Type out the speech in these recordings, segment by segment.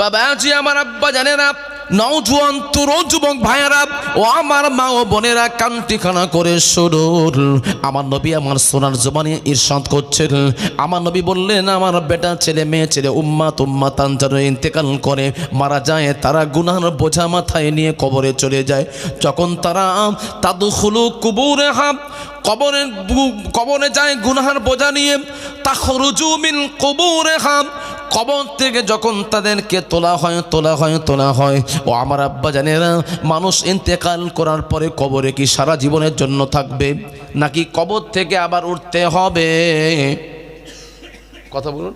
বাবাজি আমার আব্বা জানে না। নওজোয়ান তরুণ যুবক ভাইয়ারা, ও আমার মা ও বোনেরা কান্তিখানা করে শুরুর আমার নবী আমার সোনার জবানে ইরশাদ করছেন। আমার নবী বললেন, আমার বেটা ছেলে, মেয়ে ছেলে উম্মা তুম্মা তান যেন ইন্তেকাল করে, মারা যায় তারা গুনার বোঝা মাথায় নিয়ে কবরে চলে যায়। যখন তারা তাদু খুলু কুবুরে হাম কবরে কবরে যায় গুনহার বোঝা নিয়ে, তাখরুজু মিন কুবুরে হাম কবর থেকে যখন তাদেরকে তোলা হয় তোলা হয় তোলা হয় ও আমার আব্বা জানেরা মানুষ ইন্তেকাল করার পরে কবরে কি সারা জীবনের জন্য থাকবে? নাকি কবর থেকে আবার উঠতে হবে? কথা বলুন।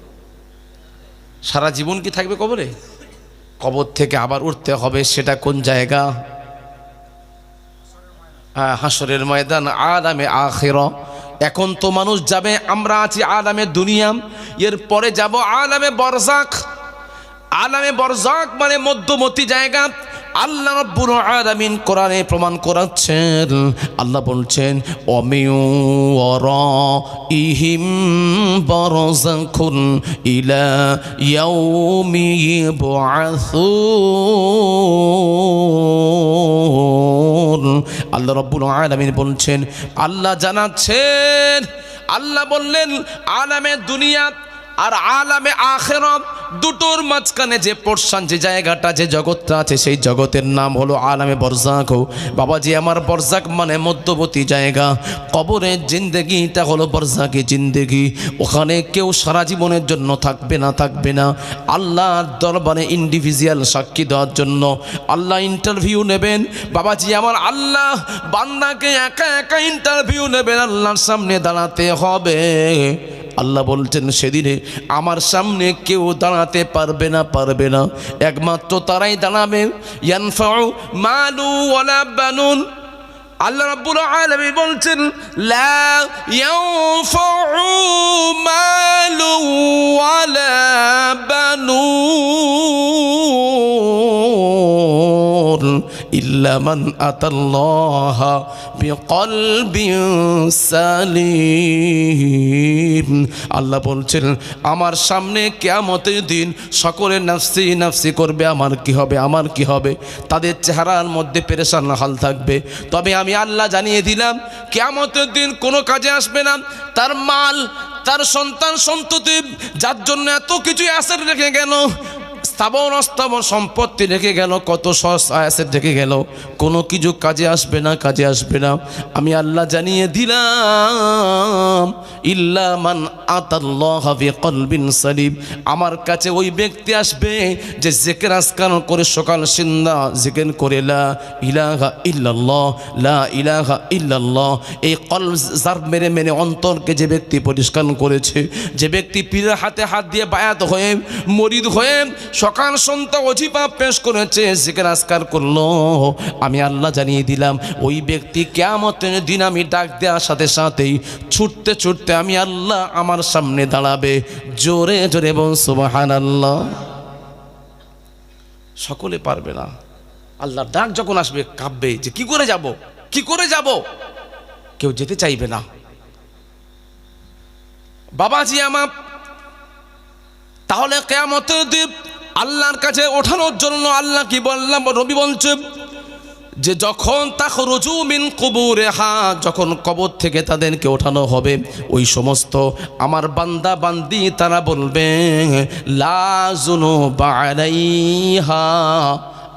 সারা জীবন কি থাকবে কবরে? কবর থেকে আবার উঠতে হবে সেটা কোন জায়গা? হ্যাঁ, হাসরের ময়দান আদামে আখের। এখন তো মানুষ যাবে, আমরা আছি আলামে দুনিয়াম এর পরে যাব আলামে বরজাক। আলামে বরজাক মানে মধ্যমতি জায়গা। আল্লাহ রব্বুল আলামিন কোরআনে প্রমাণ করাচ্ছেন। আল্লাহ বলছেন, অমিউ ইহিম বরজাকুন ইলা ইয়াউমি ইবআসুন। আল্লাহ রব্বুল আলামিন বলছেন, আল্লাহ জানাচ্ছেন। আল্লাহ বললেন, আলামে দুনিয়া আর আলামে আখেরত দুটোর মাঝখানে যে পোর্শন যে জায়গাটা, যে জগৎটা আছে, সেই জগতের নাম হলো আলামে বরজাক। বাবাজি, আমার বরজাক মানে মধ্যবর্তী জায়গা। কবরের জিন্দেগিটা হলো বরজাকি জিন্দেগি। ওখানে কেউ সারা জীবনের জন্য থাকবে না থাকবে না। আল্লাহর দরবারে ইন্ডিভিজুয়াল সাক্ষী দেওয়ার জন্য আল্লাহ ইন্টারভিউ নেবেন। বাবাজি, আমার আল্লাহ বান্দাকে একা একা ইন্টারভিউ নেবেন। আল্লাহর সামনে দাঁড়াতে হবে। আল্লাহ বলছেন, সেদিনে আমার সামনে কেউ দাঁড়াতে পারবে না পারবে না। একমাত্র তারাই দাঁড়াবে। ইয়ানফাউ মালু ওয়ালা বানুন। আল্লাহ রাব্বুল আলামিন বলছেন, লা ইয়ানফাউ মালু ওয়ালা বানুন। ইল্লা মান আতাল্লাহা বিকলবিন সালিম আল্লাহ বলছেন, আমার সামনে কেয়ামতের দিন সকলে নাফসি নাফসি করবে, আমার কি হবে, আমার কি হবে? তাদের চেহারার মধ্যে পেরেশান হাল থাকবে। তবে আমি আল্লাহ জানিয়ে দিলাম, কেয়ামতের দিন কোনো কাজে আসবে না। তার মাল, তার সন্তান সন্ততি, যার জন্য এত কিছু অ্যাসেট রেখে গেল স্থাবর অস্থাবর সম্পত্তি রেখে গেল, কত সস আয়াসের রেখে গেল। কোনো কিছু কাজে আসবে না, কাজে আসবে না। আমি আল্লাহ জানিয়ে দিলাম, ইল্লা মান আতাল্লাহ কলবিন সালিম। আমার কাছে ওই ব্যক্তি আসবে যে জেকের আসকান করে সকাল সিন্দা জেকেন করে, লা ইলাহা ইল্লাল্লাহ, লা ইলাহা ইল্লাল্লাহ। এই কল জার মেরে মেরে অন্তরকে যে ব্যক্তি পরিষ্কার করেছে, যে ব্যক্তি পীরের হাতে হাত দিয়ে বায়াত হয়ে, মরিদ হয়ে সকাল সন্ধ্যা অজিপা পেশ করেছে, জিকের আসকার করল। আমি আল্লাহ জানিয়ে দিলাম, ওই ব্যক্তি কেমতের দিন আমি ডাক দেওয়ার সাথে সাথেই ছুটতে ছুটতে আমি আল্লাহ আমার সামনে দাঁড়াবে। জোরে জোরে বল সুবাহান আল্লাহ সকলে পারবে না। আল্লাহর ডাক যখন আসবে, কাঁপবে যে, কি করে যাব? কি করে যাব? কেউ যেতে চাইবে না। বাবাজি আমার, তাহলে কেয়ামতের আল্লাহর কাছে ওঠানোর জন্য আল্লাহ কি বললাম? রবি বলছে, যে যখন তাহ রজু মিন কবুরে হা, যখন কবর থেকে তাদেরকে ওঠানো হবে, ওই সমস্ত আমার বান্দা বান্দি তারা বলবে লাজুনো বাড়াইহা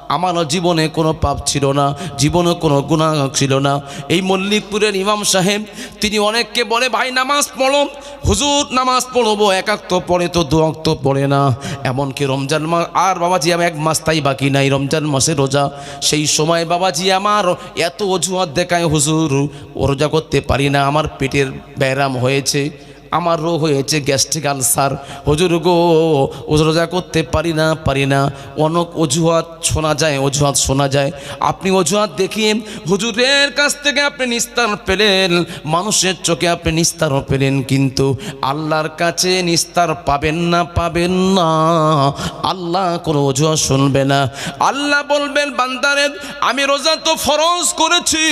আমার জীবনে কোনো পাপ ছিল না, জীবনে কোনো গুণা ছিল না। এই মল্লিকপুরের ইমাম সাহেব, তিনি অনেককে বলে, ভাই, নামাজ পড়ো। হুজুর, নামাজ পড়ব। একাক্ত পড়ে তো দু অক্ত পড়ে না। এমনকি রমজান মাস আর বাবাজি, আমি এক মাস তাই বাকি নাই। রমজান মাসে রোজা। সেই সময় বাবাজি আমার এত অজুহাত দেখায়, হুজুর, রোজা করতে পারি না। আমার পেটের ব্যায়াম হয়েছে। আমার রোগ হয়েছে গ্যাস্ট্রিক আলসার হজুর গো রোজা করতে পারি না পারি না। অনেক অজুহাত শোনা যায়, অজুহাত শোনা যায়। আপনি অজুহাত দেখিয়ে হুজুরের কাছ থেকে আপনি নিস্তার পেলেন, মানুষের চোখে আপনি নিস্তারও পেলেন, কিন্তু আল্লাহর কাছে নিস্তার পাবেন না পাবেন না। আল্লাহ কোনো অজুহাত শুনবে না। আল্লাহ বলবেন, বান্দারে, আমি রোজা তো ফরজ করেছি।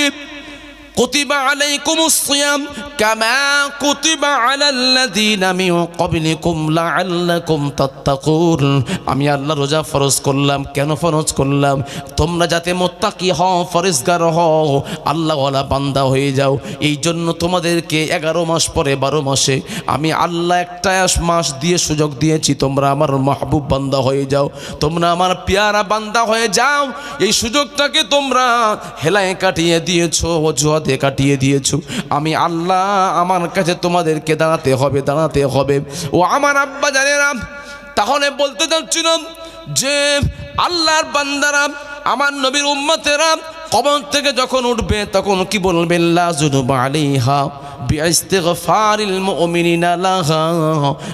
আমি আল্লাহ রোজা ফরজ করলাম। কেন ফরজ করলাম? তোমরা যাতে মোত্তাকি হও, ফরেজগার হও, আল্লাহওয়ালা বান্দা হয়ে যাও। এই জন্য তোমাদেরকে এগারো মাস পরে বারো মাসে আমি আল্লাহ একটা মাস দিয়ে সুযোগ দিয়েছি, তোমরা আমার মাহবুব বান্দা হয়ে যাও। তোমরা আমার পেয়ারা বান্দা হয়ে যাও। এই সুযোগটাকে তোমরা হেলায় কাটিয়ে দিয়েছ, অজুহাতে কাটিয়ে দিয়েছ। আমি আল্লাহ আমার কাছে তোমাদেরকে দাঁড়াতে হবে দাঁড়াতে হবে। ও আমার আব্বা জানে রাম তাহলে বলতে চাচ্ছিলাম যে আল্লাহর বান্দারাম আমার নবীর উম্মতেরা কবর থেকে যখন উঠবে তখন কি বলবেন লা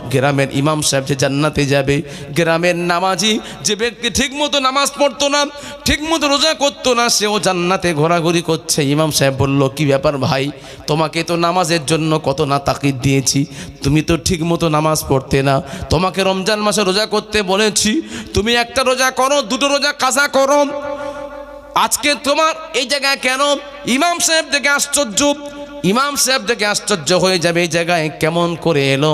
গ্রামের ইমাম সাহেব যে জান্নাতে যাবে, গ্রামের নামাজি যে ব্যক্তি ঠিকমতো নামাজ পড়তো না, ঠিকমতো রোজা করতো না, সেও জান্নাতে ঘোরাঘুরি করছে। ইমাম সাহেব বলল, কি ব্যাপার ভাই? তোমাকে তো নামাজের জন্য কত না তাকিদ দিয়েছি। তুমি তো ঠিকমতো নামাজ পড়তে না। তোমাকে রমজান মাসে রোজা করতে বলেছি। তুমি একটা রোজা করো, দুটো রোজা কাজা করো। আজকে তোমার এই জায়গায় কেন? ইমাম সাহেব দেখে আশ্চর্য। ইমাম সাহেব দেখে আশ্চর্য হয়ে যাবে, এই জায়গায় কেমন করে এলো?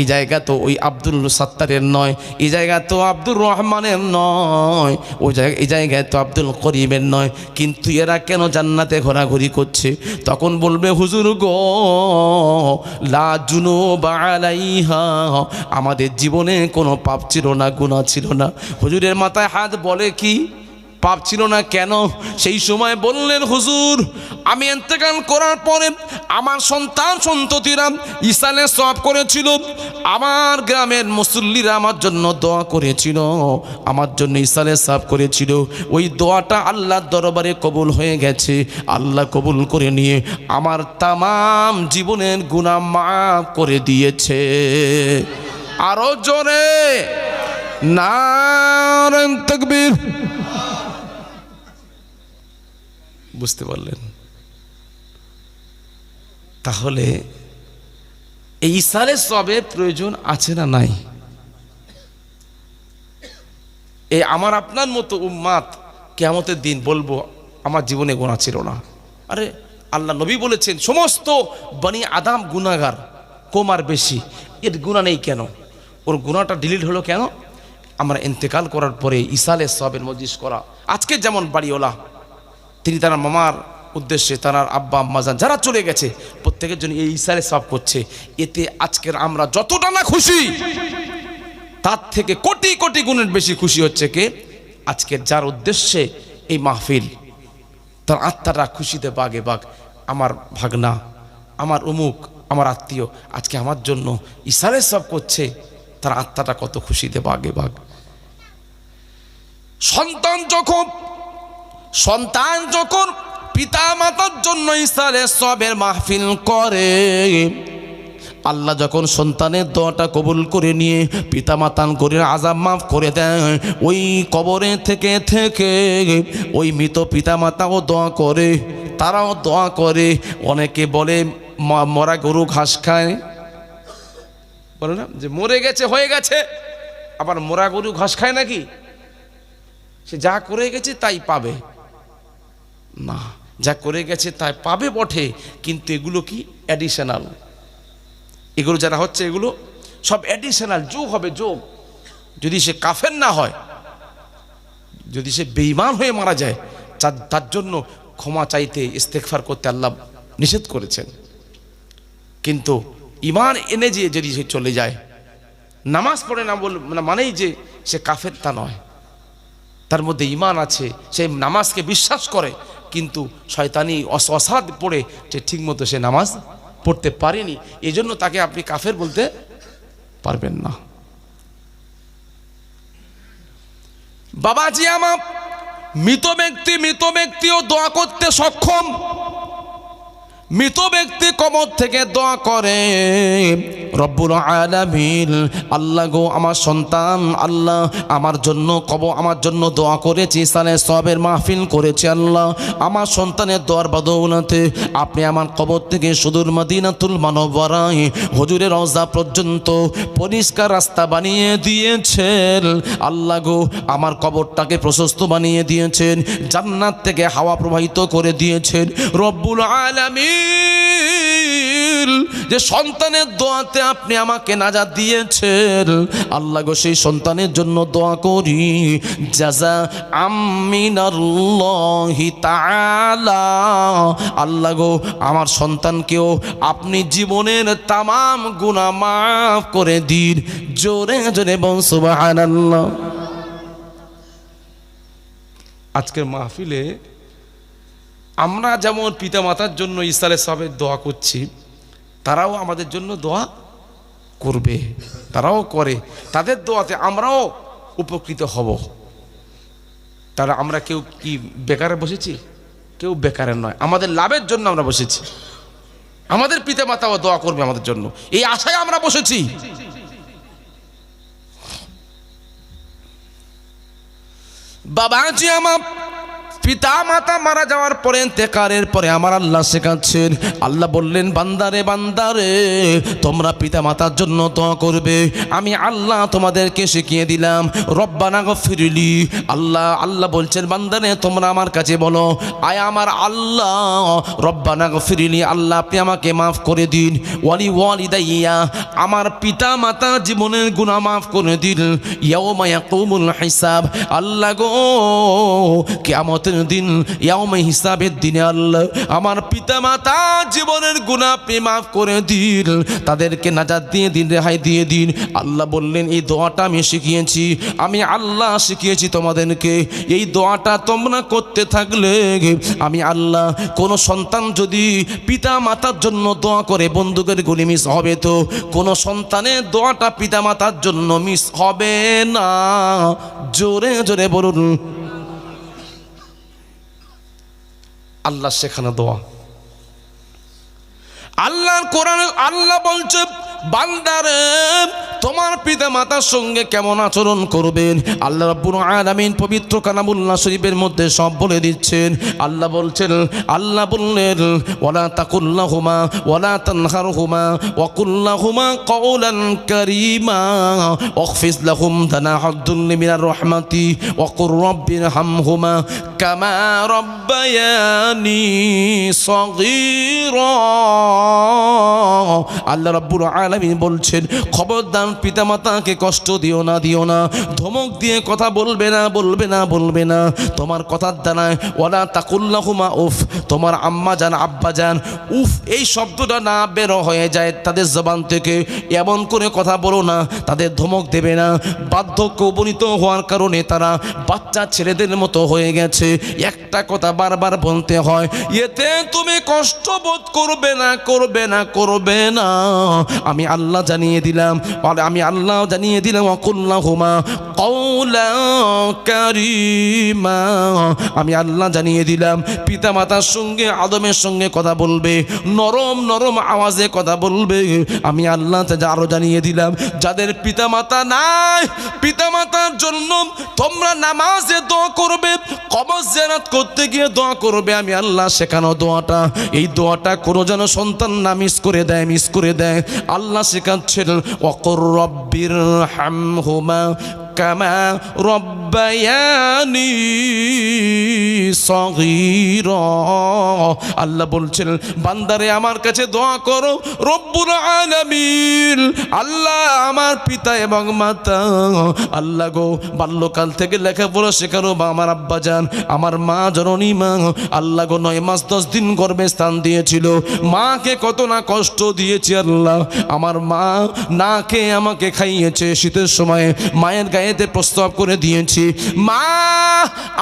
এই জায়গা তো ওই আব্দুল সাত্তারের নয়, এই জায়গা তো আব্দুর রহমানের নয়, ওই জায়গা, এই জায়গায় তো আব্দুল করিমের নয়। কিন্তু এরা কেন জান্নাতে ঘোরাঘুরি করছে? তখন বলবে, হুজুর গো, লা জুনো বালাইহা আমাদের জীবনে কোনো পাপ ছিল না গুণা ছিল না। হুজুরের মাথায় হাত বলে কি? পাপ ছিল না কেন? সেই সময় বললেন, হুজুর, আমি এতেকাল করার পরে আমার সন্তান সন্ততিরা ইসালে সব করেছিল। আমার গ্রামের মুসল্লিরা আমার জন্য দোয়া করেছিল। আমার জন্য ইসালে সাফ করেছিল। ওই দোয়াটা আল্লাহর দরবারে কবুল হয়ে গেছে। আল্লাহ কবুল করে নিয়ে আমার তামাম জীবনের গুণা মাফ করে দিয়েছে। আরও জোরে, নারায়ণ তকবীর। বুঝতে পারলেন। তাহলে এই ইসারে সবে প্রয়োজন আছে না নাই? এই আমার আপনার মতো উম্মাদ কেমতের দিন বলব, আমার জীবনে গোনা ছিল না। আরে আল্লাহ নবী বলেছেন, সমস্ত বানি আদাম গুনাগার কম আর বেশি, এর গুণা নেই কেন? ওর গুণাটা ডিলিট হলো কেন? আমরা ইন্তেকাল করার পরে ইসালে সবের মজিস করা। আজকে যেমন বাড়িওয়ালা তিনি তার মামার উদ্দেশ্যে তার আব্বা আম্মাজান যারা চলে গেছে, প্রত্যেকের জন্য এই ইসারে সব করছে। এতে আজকের আমরা যতটা না খুশি, তার থেকে কোটি কোটি গুণের বেশি খুশি হচ্ছে কে? আজকের যার উদ্দেশ্যে এই মাহফিল, তার আত্মাটা খুশিতে বাগে বাঘ আমার ভাগনা, আমার অমুক আমার আত্মীয়, আজকে আমার জন্য ইসারে সব করছে, তার আত্মাটা কত খুশিতে বাগে বাঘ সন্তান যখন সন্তান যখন পিতা মাতার জন্য ইসারে সবের মাহফিল করে, আল্লাহ যখন সন্তানের দোয়াটা কবুল করে নিয়ে পিতা মাতান করে আজাব মাফ করে দেয়, ওই কবরে থেকে থেকে ওই মৃত পিতা মাতাও দোয়া করে, তারাও দোয়া করে। অনেকে বলে মরা গরু ঘাস খায়। বলে না, যে মরে গেছে, হয়ে গেছে, আবার মরা গরু ঘাস খায় নাকি? সে যা করে গেছে, তাই পাবে। না, যা করে গেছে তাই পাবে বটে, কিন্তু এগুলো কি অ্যাডিশনাল এগুলো যারা হচ্ছে এগুলো সব অ্যাডিশনাল যোগ হবে, যোগ। যদি সে কাফের না হয়, যদি সে বেইমান হয়ে মারা যায়, তার- জন্য ক্ষমা চাইতে ইস্তেকফার করতে আল্লাহ নিষেধ করেছেন। কিন্তু ইমান এনে যে, যদি সে চলে যায়, নামাজ পড়ে না বল মানেই যে সে কাফের তা নয়। তার মধ্যে ইমান আছে, সে নামাজকে বিশ্বাস করে কিন্তু শয়তানি অস- অসাদ পড়ে যে ঠিকমতো সে নামাজ পড়তে পারেনি। এজন্য তাকে আপনি কাফের বলতে পারবেন না। বাবাজি আমার, মৃত ব্যক্তি মৃত ব্যক্তিও দোয়া করতে সক্ষম। মৃত ব্যক্তি কবর থেকে দোয়া করে, রব্বুল আলামিন, আল্লাহ গো আমার সন্তান, আল্লাহ আমার জন্য কব আমার জন্য দোয়া করেছি, সালে সবের মাহফিল করেছে, আল্লাহ আমার সন্তানের দোয়ার বাদৌলাতে আপনি আমার কবর থেকে সুদূর মদিনাতুল মানবরায় হজুরের রওজা পর্যন্ত পরিষ্কার রাস্তা বানিয়ে দিয়েছেন। আল্লাহ গো আমার কবরটাকে প্রশস্ত বানিয়ে দিয়েছেন, জান্নাত থেকে হাওয়া প্রবাহিত করে দিয়েছেন। রব্বুল আলামিন যে সন্তানের দোয়াতে আপনি আমাকে নাজাত দিয়েছেন। আল্লাহ গো সেই সন্তানের জন্য দোয়া করি। জাজা আল্লাহ গো, আমার সন্তানকেও আপনি জীবনের তামাম গুনাহ মাফ করে দিন। জোরে জোরে সুবহানাল্লাহ। আজকের মাহফিলে আমরা যেমন পিতামাতার জন্য ইসালে সাহেবের দোয়া করছি, তারাও আমাদের জন্য দোয়া করবে, তারাও করে। তাদের দোয়াতে আমরাও উপকৃত হব। তারা আমরা কেউ কি বেকারে বসেছি? কেউ বেকারের নয়। আমাদের লাভের জন্য আমরা বসেছি। আমাদের পিতামাতাও দোয়া করবে আমাদের জন্য। এই আশায় আমরা বসেছি। বাবাজি আমার পিতা মাতা মারা যাওয়ার পরে তেকারের পরে আমার আল্লাহ শেখাচ্ছেন। আল্লাহ বললেন বান্দারে বান্দারে তোমরা পিতা মাতার জন্য তো করবে। আমি আল্লাহ তোমাদেরকে শিখিয়ে দিলাম। রব্বানা গফিরলি। আল্লাহ আল্লাহ বলছেন বান্দারে তোমরা আমার কাছে বলো, আয় আমার আল্লাহ, রব্বানা গফিরলি। আল্লাহ, আপনি আমাকে মাফ করে দিন। ওয়ালি ওয়ালিদাইয়া, আমার পিতা মাতা জীবনের গুণা মাফ করে দিন মায়া ইয়াকুমুল হিসাব। আল্লাহ গো, কিয়ামতের দিন ইয়াউমে হিসাবের দিনে আল্লাহ আমার পিতা মাতা জীবনের গুনাহ আপনি মাফ করে দিন তাদেরকে নাজাত দিয়ে দিন, রেহাই দিয়ে দিন। আল্লাহ বললেন, এই দোয়াটা আমি শিখিয়েছি, আমি আল্লাহ শিখিয়েছি তোমাদেরকে। এই দোয়াটা তোমরা করতে থাকলে আমি আল্লাহ কোনো সন্তান যদি পিতা মাতার জন্য দোয়া করে, বন্দুকের গুলি মিস হবে তো, কোনো সন্তানের দোয়াটা পিতা মাতার জন্য মিস হবে না। জোরে জোরে বলুন আল্লাহ সেখানে দোয়া। আল্লাহর কোরআন আল্লাহ বলছে বান্দারে, তোমার পিতা মাতার সঙ্গে কেমন আচরণ করবেন? আল্লাহ রাব্বুল আলামিন পবিত্র কালামুল্লাহ শরীফের মধ্যে সব বলে দিচ্ছেন। আল্লাহ বলছেন, আল্লাহ বললেন, ওয়ালা তাকুল্লাহুমা, ওয়ালা তানহারহুমা, ওয়া কুল্লাহুমা কওলান কারীমা, ওয়াখফিজ লাহুম দানাহুদ্দুল্লি মিনার রাহমাতি, ওয়া কুর রাব্বিরহামহুমা কামা রাব্বায়ানি সগীরা। আল্লাহ রাব্বুল আলামিন বলছেন, খবরদার পিতামাতাকে কষ্ট দিও না দিও না। ধমক দিয়ে কথা বলবে না বলবে না বলবে না। তোমার কথার দ্বারায় ওলা তাকুল্লাহুমা উফ, তোমার আম্মা যান, আব্বা যান, উফ, এই শব্দটা না বেরো হয়ে যায়। তাদের জবান থেকে এমন করে কথা বলো না, তাদের ধমক দেবে না। বার্ধক্য উপনীত হওয়ার কারণে তারা বাচ্চা ছেলেদের মতো হয়ে গেছে। একটা কথা বারবার বলতে হয়, এতে তুমি কষ্ট বোধ করবে না করবে না, করবে না। আমি আল্লাহ জানিয়ে দিলাম আমি আল্লাহ জানিয়ে দিলাম অকুল্লাহুমা। কৌলা আমি আল্লাহ জানিয়ে দিলাম পিতা মাতার সঙ্গে, আদমের সঙ্গে কথা বলবে, নরম নরম আওয়াজে কথা বলবে। আমি আল্লাহ আরও জানিয়ে দিলাম, যাদের পিতা মাতা নাই পিতা মাতার জন্য তোমরা নামাজে দোয়া করবে কবজ জেনাত করতে গিয়ে দোয়া করবে। আমি আল্লাহ শেখানো দোয়াটা, এই দোয়াটা কোনো যেন সন্তান না মিস করে দেয়, মিস করে দেয়। আল্লাহ শেখাচ্ছেন অকর রব্বির হামহুমা কামা রব্বায়ানি সগীর। আল্লাহ বলছেন, বান্দারে আমার কাছে দোয়া করো, রব্বুল আলামিন। আল্লাহ আমার পিতা এবং মাতা। আল্লাহ গো, বাল্যকাল থেকে লেখাপড়া শেখানো বা আমার আব্বা যান, আমার মা জননী মা। আল্লাহ গো, নয় মাস দশ দিন গর্ভে স্থান দিয়েছিল। মাকে কত না কষ্ট দিয়েছি আল্লাহ। আমার মা না খেয়ে আমাকে খাইয়েছে। শীতের সময় মায়ের গায়েতে প্রস্তাব করে দিয়েছি। মা,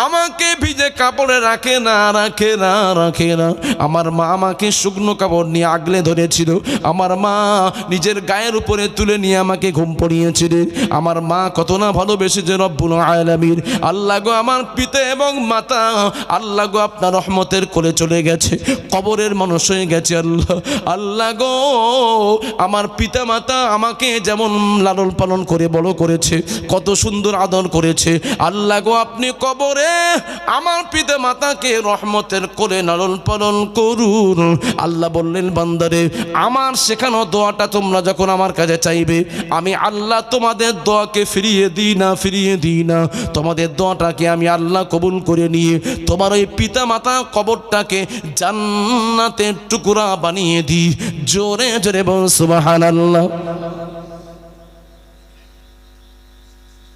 আমাকে ভিজে কাপড়ে রাখে না রাখে না রাখে না। আমার মা আমাকে শুকনো কাপড় নিয়ে আগলে ধরেছিল। আমার মা নিজের গায়ের উপরে তুলে নিয়ে আমাকে ঘুম পড়িয়েছিল। আমার মা কত না ভালোবেসেছে রব্বুল আলামিন। আল্লাহ গো আমার পিতা এবং মাতা, আল্লাহ গো আপনার রহমতের কোলে চলে গেছে, কবরের মানুষ হয়ে গেছে আল্লাহ। আল্লাহ গো আমার পিতা মাতা আমাকে যেমন লালন পালন করে বড় করেছে, কত সুন্দর আদর করেছে। আল্লাহ গো, আপনি কবরে আমার পিতা মাতাকে রহমতের করে লালন পালন করুন। আল্লাহ বললেন, বান্দারে, আমার শেখানো দোয়াটা তোমরা যখন আমার কাছে চাইবে, আমি আল্লাহ তোমাদের দোয়াকে ফিরিয়ে দিই না, ফিরিয়ে দিই না। তোমাদের দোয়াটাকে আমি আল্লাহ কবুল করে নিয়ে, তোমার ওই পিতা মাতা কবরটাকে জান্নাতের টুকরা বানিয়ে দিই। জোরে জোরে বল সুবাহান আল্লাহ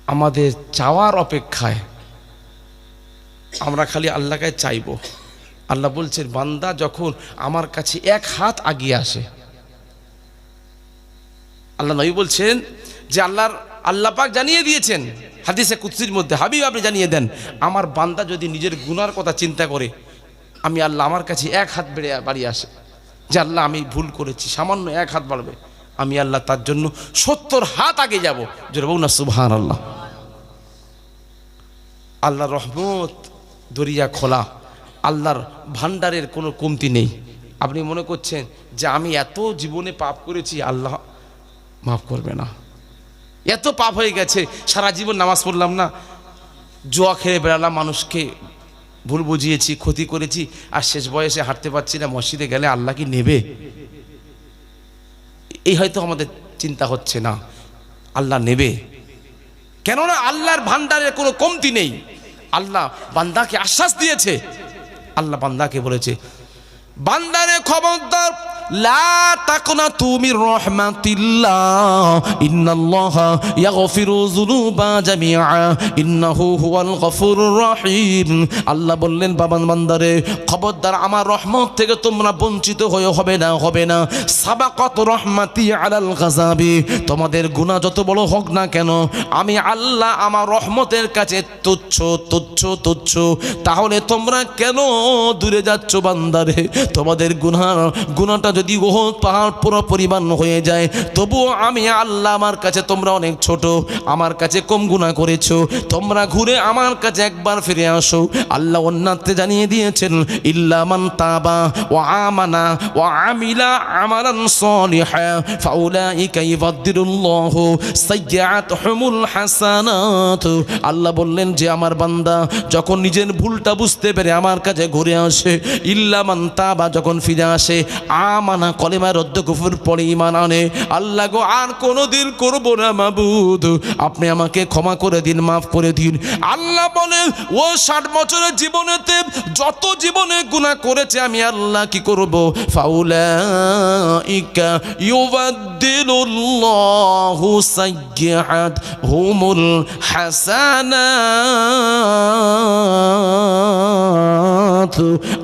আমাদের চাওয়ার অপেক্ষায় আমরা খালি আল্লাহকে চাইব। আল্লাহ বলছেন, বান্দা যখন আমার কাছে এক হাত আগিয়ে আসে, আল্লাহ নবী বলছেন যে আল্লাহর আল্লাহ পাক জানিয়ে দিয়েছেন, হাদিসে কুৎসির মধ্যে, হাবিব আপনি জানিয়ে দেন, আমার বান্দা যদি নিজের গুনার কথা চিন্তা করে, আমি আল্লাহ আমার কাছে এক হাত বেড়ে বাড়িয়ে আসে, যে আল্লাহ আমি ভুল করেছি, সামান্য এক হাত বাড়বে। আমি আল্লাহ তার জন্য সত্তর হাত আগে যাব। বউ না সুবহান আল্লাহ আল্লাহর রহমত দরিয়া খোলা। আল্লাহর ভান্ডারের কোনো কমতি নেই। আপনি মনে করছেন যে আমি এত জীবনে পাপ করেছি, আল্লাহ মাফ করবে না। এত পাপ হয়ে গেছে, সারা জীবন নামাজ পড়লাম না। জোয়া খেয়ে বেড়ালাম, মানুষকে ভুল বুঝিয়েছি, ক্ষতি করেছি, আর শেষ বয়সে হাঁটতে পারছি না। মসজিদে গেলে আল্লাহ কি নেবে? এই হয়তো আমাদের চিন্তা হচ্ছে না। আল্লাহ নেবে। কেননা আল্লাহর ভান্ডারের কোনো কমতি নেই। আল্লাহ বান্দাকে আশ্বাস দিয়েছে। আল্লাহ বান্দাকে বলেছে বান্দারে খবরদার, লা তুমি রহিম। আল্লাহ বললেন, বাবান বান্দারে, খবরদার, আমার রহমত থেকে তোমরা বঞ্চিত হয়ে হবে না হবে না। সাবাকাত রহমাতি আলাল গাজাবি তোমাদের গুনাহ যত বড় হোক না কেন, আমি আল্লাহ আমার রহমতের কাছে তুচ্ছ তুচ্ছ তুচ্ছ। তাহলে তোমরা কেন দূরে যাচ্ছ বান্দারে? তোমাদের গুনাহ, গুনাহটা যদি ওহ পাহাড় পুরো পরিমাণ হয়ে যায়, তবুও আমি আল্লাহ আমার কাছে তোমরা অনেক ছোট, আমার কাছে কম গুণা করেছ, তোমরা ঘুরে আমার কাছে একবার ফিরে আসো। আল্লাহ অন্যান্তে জানিয়ে দিয়েছেন ইল্লামান তাবা ও আমানা ও আমিলা আমালান সলিহা, ফাউলাইকা ইউবাদদিলুল্লাহু সাইয়্যাতুহুমুল হাসানাত। আল্লাহ বললেন, যে আমার বান্দা যখন নিজের ভুলটা বুঝতে পেরে আমার কাছে ঘুরে আসে ইল্লামান তাবা যখন ফিরে আসে, আমানা কলেমা রদ্দ কুফুর পরে ইমান আনে, আল্লাহ গো, আর কোনো দিন করব না মাবুদ। আপনি আমাকে ক্ষমা করে দিন, মাফ করে দিন। আল্লাহ বলেন, ও ষাট বছরের জীবনেতে যত জীবনে গুণা করেছে, আমি আল্লাহ কি করব?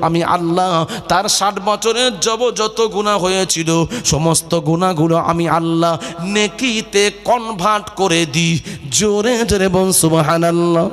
আমি আল্লাহ তার ষাট বছরের জব যত গুণা হয়েছিল, সমস্ত গুণাগুলো আমি আল্লাহ নেকিতে কনভার্ট করে দিই। জোরে জোরে বন সুবহানাল্লাহ।